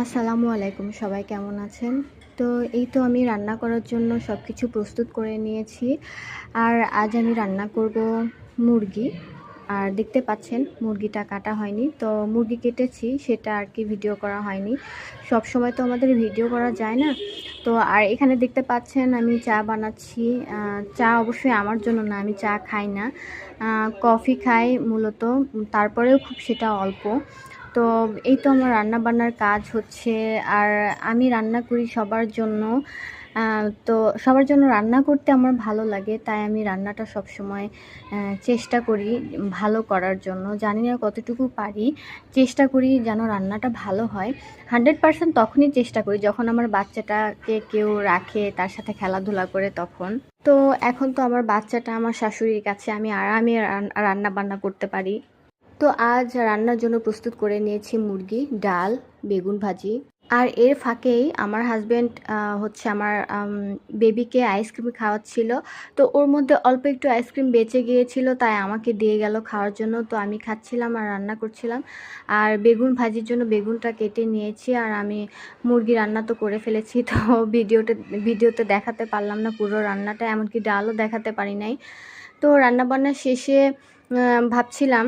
আসসালামু আলাইকুম, সবাই কেমন আছেন? তো এই তো আমি রান্না করার জন্য সব কিছু প্রস্তুত করে নিয়েছি। আর আজ আমি রান্না করব মুরগি। আর দেখতে পাচ্ছেন, মুরগিটা কাটা হয়নি। তো মুরগি কেটেছি, সেটা আর কি ভিডিও করা হয়নি। সব সময় তো আমাদের ভিডিও করা যায় না। তো আর এখানে দেখতে পাচ্ছেন, আমি চা বানাচ্ছি। চা অবশ্যই আমার জন্য না, আমি চা খাই না। কফি খাই মূলত। তারপরেও খুব সেটা অল্প। তো এই তো আমার রান্না বান্নার কাজ হচ্ছে, আর আমি রান্না করি সবার জন্য। তো সবার জন্য রান্না করতে আমার ভালো লাগে, তাই আমি রান্নাটা সব সময় চেষ্টা করি ভালো করার জন্য। জানি না কতটুকু পারি, চেষ্টা করি যেন রান্নাটা ভালো হয়। হান্ড্রেড পার্সেন্ট তখনই চেষ্টা করি, যখন আমার বাচ্চাটাকে কেউ রাখে, তার সাথে খেলাধুলা করে তখন। তো এখন তো আমার বাচ্চাটা আমার শাশুড়ির কাছে, আমি আরামে রান্না বান্না করতে পারি। তো আজ রান্নার জন্য প্রস্তুত করে নিয়েছি মুরগি, ডাল, বেগুন ভাজি। আর এর ফাঁকেই আমার হাজব্যান্ড হচ্ছে আমার বেবিকে আইসক্রিম খাওয়াচ্ছিল। তো ওর মধ্যে অল্প একটু আইসক্রিম বেঁচে গিয়েছিল, তাই আমাকে দিয়ে গেল খাওয়ার জন্য। তো আমি খাচ্ছিলাম আর রান্না করছিলাম। আর বেগুন ভাজির জন্য বেগুনটা কেটে নিয়েছি আর আমি মুরগি রান্না তো করে ফেলেছি। তো ভিডিওতে ভিডিওতে দেখাতে পারলাম না পুরো রান্নাটা, এমনকি ডালও দেখাতে পারি নাই। তো রান্নাবান্না শেষে ভাবছিলাম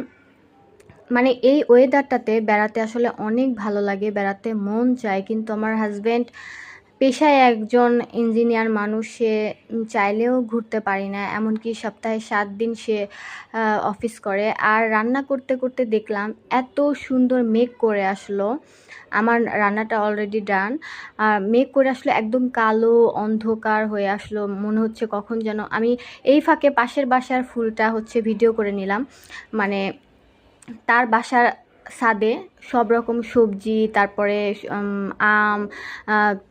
মানে এই ওয়েদারটাতে বেড়াতে আসলে অনেক ভালো লাগে, বেড়াতে মন চায়। কিন্তু আমার হাজব্যান্ড পেশায় একজন ইঞ্জিনিয়ার মানুষ, সে চাইলেও ঘুরতে পারি না। এমনকি সপ্তাহে সাত দিন সে অফিস করে। আর রান্না করতে করতে দেখলাম, এত সুন্দর মেঘ করে আসলো। আমার রান্নাটা অলরেডি ডান আর মেক করে আসলো একদম কালো, অন্ধকার হয়ে আসলো। মনে হচ্ছে কখন যেন আমি এই ফাঁকে পাশের বাসার ফুলটা হচ্ছে ভিডিও করে নিলাম। মানে তার বাসার ছাদে সব রকম সবজি, তারপরে আম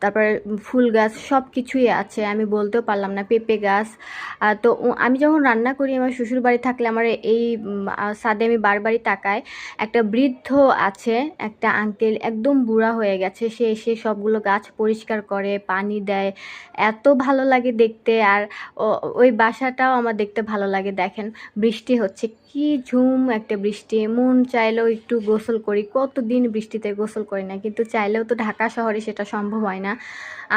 তারপরে ফুল গাছ সব কিছুই আছে। আমি বলতেও পারলাম না, পেঁপে গাছ। তো আমি যখন রান্না করি, আমার শ্বশুর বাড়ি থাকলে আমার এই ছাদে আমি বারবারই তাকাই। একটা বৃদ্ধ আছে, একটা আঙ্কেল, একদম বুড়া হয়ে গেছে। সে এসে সবগুলো গাছ পরিষ্কার করে, পানি দেয়। এত ভালো লাগে দেখতে আর ওই বাসাটাও আমার দেখতে ভালো লাগে। দেখেন, বৃষ্টি হচ্ছে, কি ঝুম একটা বৃষ্টি। মন চাইলেও একটু গোসল করি। কতদিন বৃষ্টিতে গোসল করি না, কিন্তু চাইলেও তো ঢাকা শহরে সেটা সম্ভব হয় না।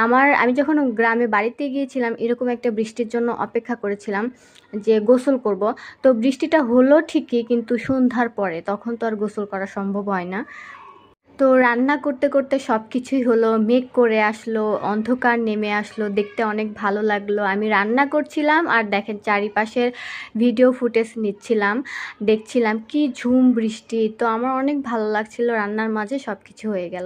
আমার, আমি যখন গ্রামে বাড়িতে গিয়েছিলাম, এরকম একটা বৃষ্টির জন্য অপেক্ষা করেছিলাম যে গোসল করব। তো বৃষ্টিটা হলো ঠিকই, কিন্তু সন্ধ্যার পরে, তখন তো আর গোসল করা সম্ভব হয় না। তো রান্না করতে করতে সব কিছুই হলো, মেঘ করে আসলো, অন্ধকার নেমে আসলো, দেখতে অনেক ভালো লাগল। আমি রান্না করছিলাম আর দেখেন চারিপাশের ভিডিও ফুটেজ নিচ্ছিলাম, দেখছিলাম কি ঝুম বৃষ্টি। তো আমার অনেক ভালো লাগছিল রান্নার মাঝে সব কিছু হয়ে গেল।